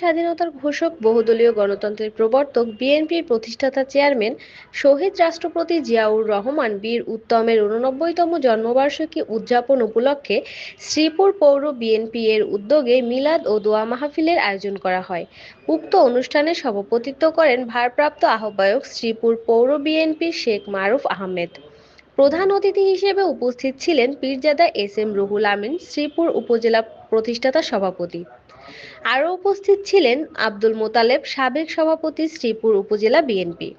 স্বাধীনতার ঘোষক বহুদলীয় গণতন্ত্রের প্রবর্তক বিএনপির প্রতিষ্ঠাতা চেয়ারম্যান শহীদ রাষ্ট্রপতি জিয়াউর রহমান বীর উত্তমের উননব্বইতম জন্মবার্ষিকী উদযাপন উপলক্ষে শ্রীপুর পৌর বিএনপি এর উদ্যোগে মিলাদ ও দোয়া মাহফিলের আয়োজন করা হয়। উক্ত অনুষ্ঠানে সভাপতিত্ব করেন ভারপ্রাপ্ত আহ্বায়ক শ্রীপুর পৌর বিএনপির শেখ মারুফ আহমেদ। প্রধান অতিথি হিসেবে উপস্থিত ছিলেন পীরজাদা এস এম রুহুল আমিন, শ্রীপুর উপজেলা প্রতিষ্ঠাতা সভাপতি। আরও উপস্থিত ছিলেন আব্দুল মোতালেব, সাবেক সভাপতি শ্রীপুর উপজেলা বিএনপি।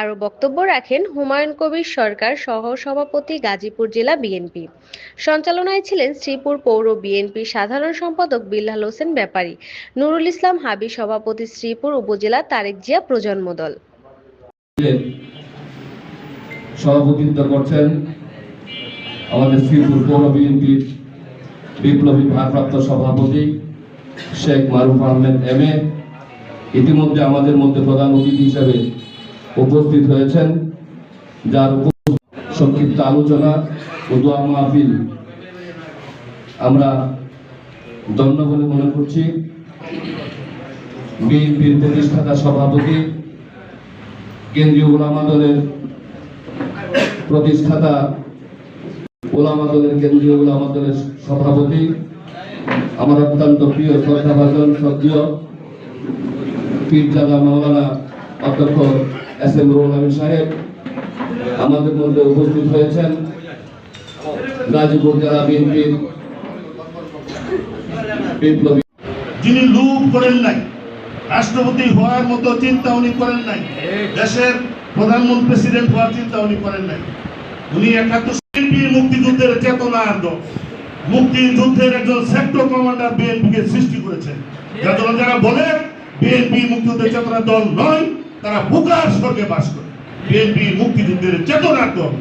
আরও বক্তব্য রাখেন হুমায়ুন কবির সরকার সহ সভাপতি গাজীপুর জেলা বিএনপি। সঞ্চালনায় ছিলেন শ্রীপুর পৌর বিএনপির সাধারণ সম্পাদক বিল্লাল হোসেন ব্যাপারী। নুরুল ইসলাম হাবি, সভাপতি শ্রীপুর উপজেলা তারেক জিয়া প্রজন্ম দল। সভাপতিত্ব করছেন আমাদের শ্রীপুর পৌর বিএনপির বিপ্লবী ভারপ্রাপ্ত সভাপতি শেখ মারুফ আহমেদ এম এ। ইতিমধ্যে আমাদের মধ্যে প্রধান অতিথি হিসেবে উপস্থিত হয়েছেন, যার সংক্ষিপ্ত আলোচনা ও দোয়া মাহফিল আমরা ধন্য বলে মনে করছি। বিএনপির প্রতিষ্ঠাতা সভাপতি, কেন্দ্রীয় ওলামা দলের প্রতিষ্ঠাতা, ওলামা দলের কেন্দ্রীয় ওলামা দলের সভাপতি আমার অত্যন্ত প্রিয় শ্রদ্ধাভাজন শ্রদ্ধীয় পীরজাদা মাওলানা অধ্যক্ষ এস এম রুহুল আমিন সাহেব আমাদের মধ্যে উপস্থিত হয়েছেন। গাজীপুর জেলা বিএনপির বিপ্লবী যিনি লুপ করেন নাই, রাষ্ট্রপতি হওয়ার মতো চিন্তা উনি করেন নাই, দেশের প্রধানমন্ত্রী প্রেসিডেন্ট হওয়ার চিন্তা উনি করেন নাই। উনি একাত্তর মুক্তিযুদ্ধের চেতনা মুক্তিযুদ্ধের একজন সেক্টর কমান্ডার বিএনপিকে সৃষ্টি করেছেন যার যারা বলে বিএনপি মুক্তিযুদ্ধের চেতনা দল নয়, তারা বুকার স্বর্গে বাস করে। বিএনপি মুক্তিযুদ্ধের চেতনার দল।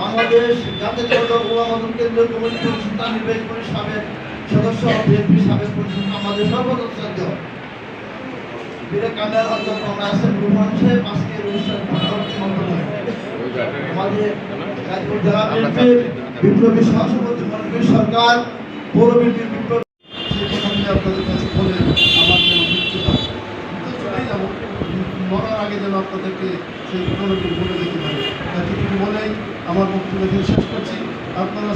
বাংলাদেশ জাতীয় দল ওলামা কেন্দ্রীয় কমিটি পরিষদ নির্বাহী কমিটির সাবেক সদস্য বিএনপি সাবেক পরিষদ আমাদের সর্বদল শ্রদ্ধ বীরে কান্ডার অধ্যক্ষ নাসির রহমান সাহেব। আজকের অনুষ্ঠান পরবর্তী আমাদের গাজীপুর জেলা বিএনপির বিপ্লবী সহসভাপতি মনোনীত সরকার, পৌর বিপ্লবী আপনাদের কাছে বলে আমার যেন মৃত্যু তো চলেই যাব, মরার আগে যেন আপনাদেরকে সেই ঘটনাটি বলে দিতে পারি। এতটুকু বলেই আমার বক্তব্য শেষ করছি। আপনারা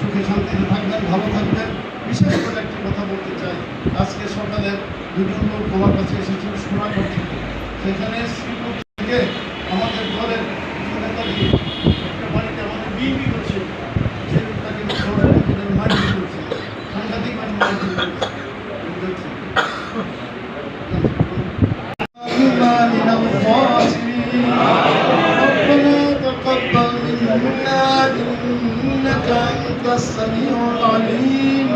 সুখে শান্তিতে থাকবেন, ভালো থাকবেন। বিশেষ করে একটি কথা বলতে চাই। আজকে সকালে দুজন লোক আমার কাছে এসেছিল সোনাগড় থেকে সেখানে শ্রীপুর থেকে আমাদের কিছু একটা বাড়িতে আমাদের বিএনপি إنك أنت السميع العليم.